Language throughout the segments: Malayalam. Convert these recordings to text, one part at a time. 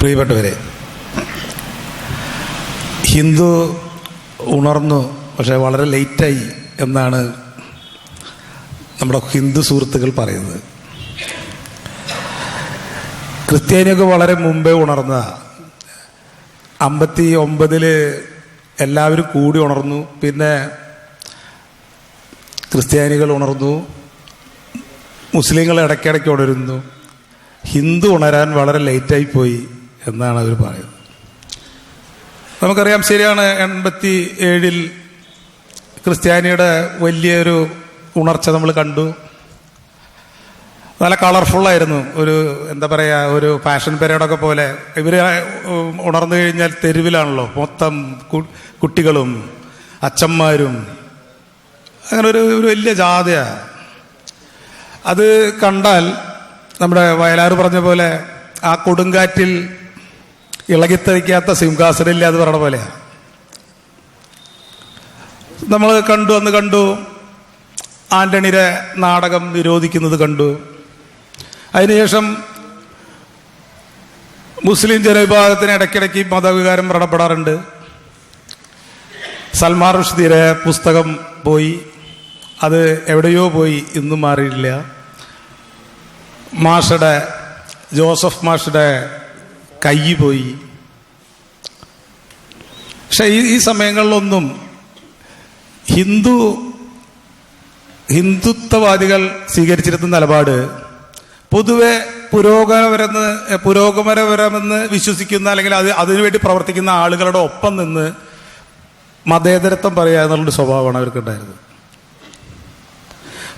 പ്രിയപ്പെട്ടവരെ ഹിന്ദു ഉണർന്നു പക്ഷെ വളരെ ലേറ്റായി എന്നാണ് നമ്മുടെ ഹിന്ദു സുഹൃത്തുക്കൾ പറയുന്നത്. ക്രിസ്ത്യാനിയൊക്കെ വളരെ മുമ്പേ ഉണർന്ന അമ്പത്തി ഒമ്പതിൽ എല്ലാവരും കൂടി ഉണർന്നു പിന്നെ ക്രിസ്ത്യാനികൾ ഉണർന്നു മുസ്ലിങ്ങൾ ഇടയ്ക്കിടയ്ക്ക് ഉണരുന്നു. ഹിന്ദു ഉണരാൻ വളരെ ലേറ്റായി പോയി. എന്നാണ് അവർ പറയുന്നത്. നമുക്കറിയാം ശരിയാണ് എൺപത്തി ഏഴിൽ ക്രിസ്ത്യാനിയുടെ വലിയൊരു ഉണർച്ച നമ്മൾ കണ്ടു. നല്ല കളർഫുള്ളായിരുന്നു ഒരു എന്താ പറയുക ഒരു ഫാഷൻ പരേഡൊക്കെ പോലെ. ഇവർ ഉണർന്നു കഴിഞ്ഞാൽ തെരുവിലാണല്ലോ. മൊത്തം കുട്ടികളും അച്ഛന്മാരും. അങ്ങനെ ഒരു ഒരു വലിയ ജാഥയാണ് അത് കണ്ടാൽ നമ്മുടെ വയലാർ പറഞ്ഞ പോലെ ആ കൊടുങ്കാറ്റിൽ ഇളകിത്തെറിക്കാത്ത സിംഹാസനം ഇല്ല എന്ന് പറഞ്ഞ പോലെയാണ് നമ്മൾ കണ്ടു അന്ന് കണ്ടു. ആന്റണിയുടെ നാടകം നിരോധിക്കുന്നത് കണ്ടു. അതിനുശേഷം മുസ്ലിം ജനവിഭാഗത്തിന് ഇടയ്ക്കിടയ്ക്ക് മതവികാരം വ്രണപ്പെടാറുണ്ട്. സൽമാൻ റുഷ്ദിയുടെ പുസ്തകം പോയി. അത് എവിടെയോ പോയി ഇന്നും മാറിയില്ല മാഷയുടെ ജോസഫ് മാഷയുടെ കൈ പോയി. പക്ഷെ ഈ ഈ സമയങ്ങളിലൊന്നും ഹിന്ദു ഹിന്ദുത്വവാദികൾ സ്വീകരിച്ചിരുന്ന നിലപാട് പൊതുവെ പുരോഗമനപരമെന്ന് പുരോഗമനപരമെന്ന് വിശ്വസിക്കുന്ന അല്ലെങ്കിൽ അത് അതിനുവേണ്ടി പ്രവർത്തിക്കുന്ന ആളുകളുടെ ഒപ്പം നിന്ന് മതേതരത്വം പറയുക എന്നുള്ളൊരു സ്വഭാവമാണ് അവർക്കുണ്ടായിരുന്നത്.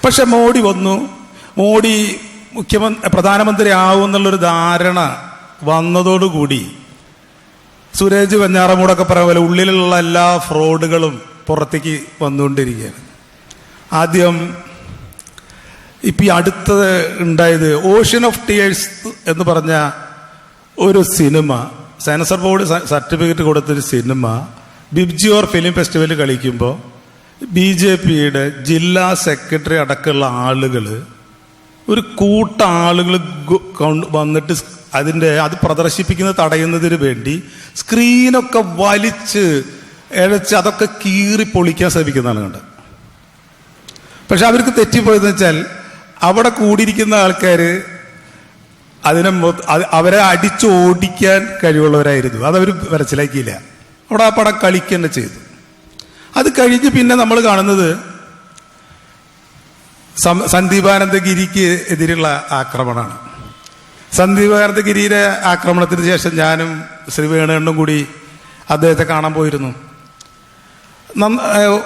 പക്ഷെ മോഡി വന്നു. മോഡി മുഖ്യമന്ത്രി പ്രധാനമന്ത്രി ആവും എന്നുള്ളൊരു ധാരണ വന്നതോടുകൂടി സുരേജ് വെഞ്ഞാറമൂടൊക്കെ പറയാൻ പോലെ ഉള്ളിലുള്ള എല്ലാ ഫ്രോഡുകളും പുറത്തേക്ക് വന്നുകൊണ്ടിരിക്കുകയാണ്. ആദ്യം ഇപ്പം ഈ അടുത്തത് ഉണ്ടായത് ഓഷ്യൻ ഓഫ് ടിയേഴ്സ് എന്ന് പറഞ്ഞ ഒരു സിനിമ സെൻസർ ബോർഡ് സർട്ടിഫിക്കറ്റ് കൊടുത്തൊരു സിനിമ ബിബ്ജിയോർ ഫിലിം ഫെസ്റ്റിവൽ കളിക്കുമ്പോൾ ബി ജെ പിയുടെ ജില്ലാ സെക്രട്ടറി അടക്കമുള്ള ആളുകൾ ഒരു കൂട്ട ആളുകൾ വന്നിട്ട് അതിന്റെ അത് പ്രദർശിപ്പിക്കുന്നത് തടയുന്നതിന് വേണ്ടി സ്ക്രീനൊക്കെ വലിച്ച് ഇഴച്ച് അതൊക്കെ കീറി പൊളിക്കാൻ ശ്രമിക്കുന്നതാണ് കണ്ടത്. പക്ഷെ അവർക്ക് തെറ്റിപ്പോയെന്ന് വെച്ചാൽ അവിടെ കൂടിയിരിക്കുന്ന ആൾക്കാർ അതിനെ അവരെ അടിച്ചോടിക്കാൻ കഴിവുള്ളവരായിരുന്നു. അതവർ മനസ്സിലാക്കിയില്ല അവിടെ ആ പടം കളിക്കുക തന്നെ ചെയ്തു. അത് കഴിഞ്ഞ് പിന്നെ നമ്മൾ കാണുന്നത് സന്ദീപാനന്ദഗിരിക്ക് എതിരെയുള്ള ആക്രമണമാണ്. സന്ദീപാനന്ദഗിരിയുടെ ആക്രമണത്തിന് ശേഷം ഞാനും ശ്രീ വേണുകണ്ണും കൂടി അദ്ദേഹത്തെ കാണാൻ പോയിരുന്നു.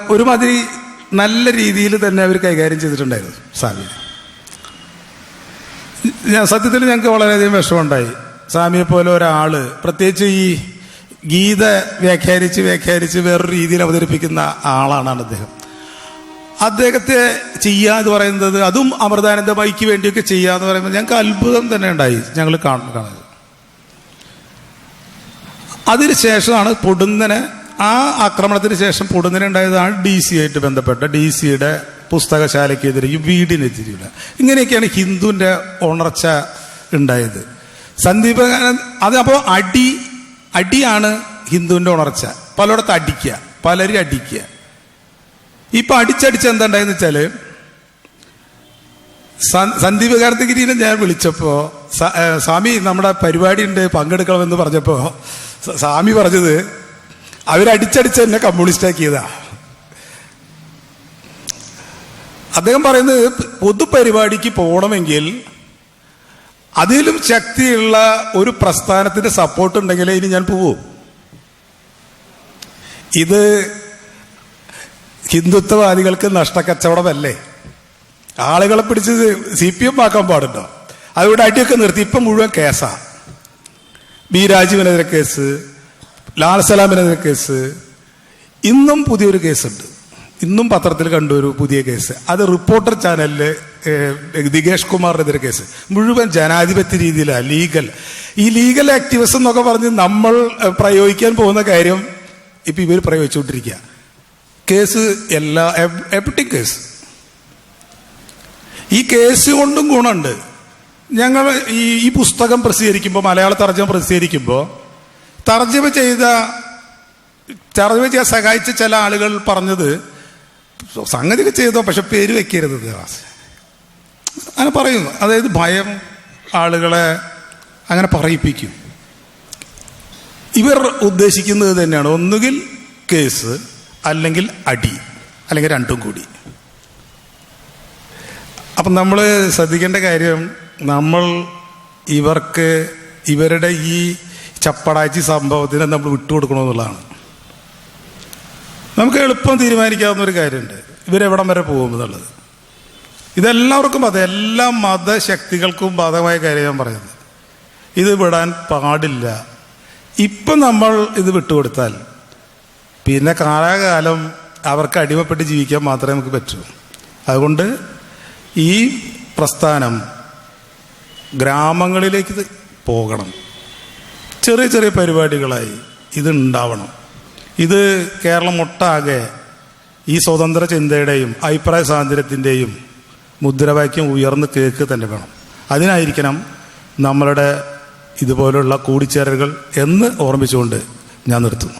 ഒരുമാതിരി നല്ല രീതിയിൽ തന്നെ അവർ കൈകാര്യം ചെയ്തിട്ടുണ്ടായിരുന്നു സ്വാമി ഞാൻ സത്യത്തിൽ ഞങ്ങൾക്ക് വളരെയധികം വിഷമമുണ്ടായി. സ്വാമിയെ പോലെ ഒരാൾ പ്രത്യേകിച്ച് ഈ ഗീത വ്യാഖ്യാനിച്ച് വ്യാഖ്യാനിച്ച് വേറൊരു രീതിയിൽ അവതരിപ്പിക്കുന്ന ആളാണ് അദ്ദേഹം. അദ്ദേഹത്തെ ചെയ്യുക എന്ന് പറയുന്നത് അതും അമൃതാനന്ദമയ്ക്ക് വേണ്ടിയൊക്കെ ചെയ്യുക എന്ന് പറയുമ്പോൾ ഞങ്ങൾക്ക് അത്ഭുതം തന്നെ ഉണ്ടായി. ഞങ്ങൾ കാണുന്നത് അതിനുശേഷമാണ് പൊടുന്നനെ ആ ആക്രമണത്തിന് ശേഷം പൊടുന്നനെ ഉണ്ടായതാണ് ഡി സി ആയിട്ട് ബന്ധപ്പെട്ട ഡി സിയുടെ പുസ്തകശാലയ്ക്കെതിരെയും വീടിനെതിരെയുള്ള. ഇങ്ങനെയൊക്കെയാണ് ഹിന്ദുവിന്റെ ഉണർച്ച ഉണ്ടായത്. സന്ദീപ് അത് അപ്പോൾ അടി അടിയാണ് ഹിന്ദുവിന്റെ ഉണർച്ച. പലയിടത്ത് അടിക്കുക പലരും അടിക്കുക. ഇപ്പൊ അടിച്ചടിച്ച് എന്തുണ്ടായെന്ന് വെച്ചാൽ സന്ദീപ് കാർത്തികിരിനെ ഞാൻ വിളിച്ചപ്പോ സ്വാമി നമ്മുടെ പരിപാടി ഉണ്ട് പങ്കെടുക്കണമെന്ന് പറഞ്ഞപ്പോ സ്വാമി പറഞ്ഞത് അവരടിച്ചടിച്ച് എന്നെ കമ്മ്യൂണിസ്റ്റ് ആക്കിയതാ അദ്ദേഹം പറയുന്നത് പൊതുപരിപാടിക്ക് പോകണമെങ്കിൽ അതിലും ശക്തിയുള്ള ഒരു പ്രസ്ഥാനത്തിന്റെ സപ്പോർട്ട് ഉണ്ടെങ്കിലേ ഇനി ഞാൻ പോവൂ. ഇത് ഹിന്ദുത്വവാദികൾക്ക് നഷ്ടക്കച്ചവടമല്ലേ? ആളുകളെ പിടിച്ച് സി പി എം ആക്കാൻ പാടുണ്ടോ? അതുകൊണ്ട് അടിയൊക്കെ നിർത്തി. ഇപ്പം മുഴുവൻ കേസാ. ബി രാജീവിനെതിരെ കേസ് ലാൽ സലാമിനെതിരെ കേസ്. ഇന്നും പുതിയൊരു കേസുണ്ട്. ഇന്നും പത്രത്തിൽ കണ്ടു ഒരു പുതിയ കേസ്. അത് റിപ്പോർട്ടർ ചാനലിലെ ദികേഷ് കുമാറിനെതിരെ കേസ്. മുഴുവൻ ജനാധിപത്യ രീതിയിലാണ് ലീഗൽ. ഈ ലീഗൽ ആക്ടിവിസം എന്നൊക്കെ പറഞ്ഞ് നമ്മൾ പ്രയോഗിക്കാൻ പോകുന്ന കാര്യം ഇപ്പം ഇവർ പ്രയോഗിച്ചുകൊണ്ടിരിക്കുക കേസ് എല്ലാ എപ്പിട്ടി കേസ്. ഈ കേസ് കൊണ്ടും ഗുണമുണ്ട്. ഞങ്ങൾ ഈ ഈ പുസ്തകം പ്രസിദ്ധീകരിക്കുമ്പോൾ മലയാള തർജമ പ്രസിദ്ധീകരിക്കുമ്പോൾ തർജമ ചെയ്ത തർജമ ചെയ്യാൻ സഹായിച്ച ചില ആളുകൾ പറഞ്ഞത് സംഗതി ചെയ്തോ പക്ഷെ പേര് വെക്കരുത് ദേവാസ് അങ്ങനെ പറയുന്നു അതായത് ഭയം ആളുകളെ അങ്ങനെ പറയിപ്പിക്കും. ഇവർ ഉദ്ദേശിക്കുന്നത് തന്നെയാണ്. ഒന്നുകിൽ കേസ് അല്ലെങ്കിൽ അടി അല്ലെങ്കിൽ രണ്ടും കൂടി. അപ്പം നമ്മൾ ശ്രദ്ധിക്കേണ്ട കാര്യം നമ്മൾ ഇവർക്ക് ഇവരുടെ ഈ ചപ്പടാച്ചി സംഭവത്തിന് നമ്മൾ വിട്ടുകൊടുക്കണമെന്നുള്ളതാണ് നമുക്ക് എളുപ്പം തീരുമാനിക്കാവുന്ന ഒരു കാര്യമുണ്ട്. ഇവരെവിടം വരെ പോകുമെന്നുള്ളത് ഇതെല്ലാവർക്കും അതെ എല്ലാ മതശക്തികൾക്കും ബാധകമായ കാര്യം ഞാൻ പറയുന്നത്. ഇത് വിടാൻ പാടില്ല. ഇപ്പം നമ്മൾ ഇത് വിട്ടുകൊടുത്താൽ പിന്നെ കാലാകാലം അവർക്ക് അടിമപ്പെട്ട് ജീവിക്കാൻ മാത്രമേ നമുക്ക് പറ്റൂ. അതുകൊണ്ട് ഈ പ്രസ്ഥാനം ഗ്രാമങ്ങളിലേക്ക് പോകണം. ചെറിയ ചെറിയ പരിപാടികളായി ഇത് ഉണ്ടാവണം. ഇത് കേരളം ഒട്ടാകെ ഈ സ്വതന്ത്ര ചിന്തയുടെയും അഭിപ്രായ സ്വാതന്ത്ര്യത്തിന്റെയും മുദ്രാവാക്യം ഉയർന്ന് കേക്ക് തന്നെ വേണം. അതിനായിരിക്കണം നമ്മളുടെ ഇതുപോലുള്ള കൂടിച്ചേരലുകൾ എന്ന് ഓർമ്മിച്ചുകൊണ്ട് ഞാൻ നിർത്തുന്നു.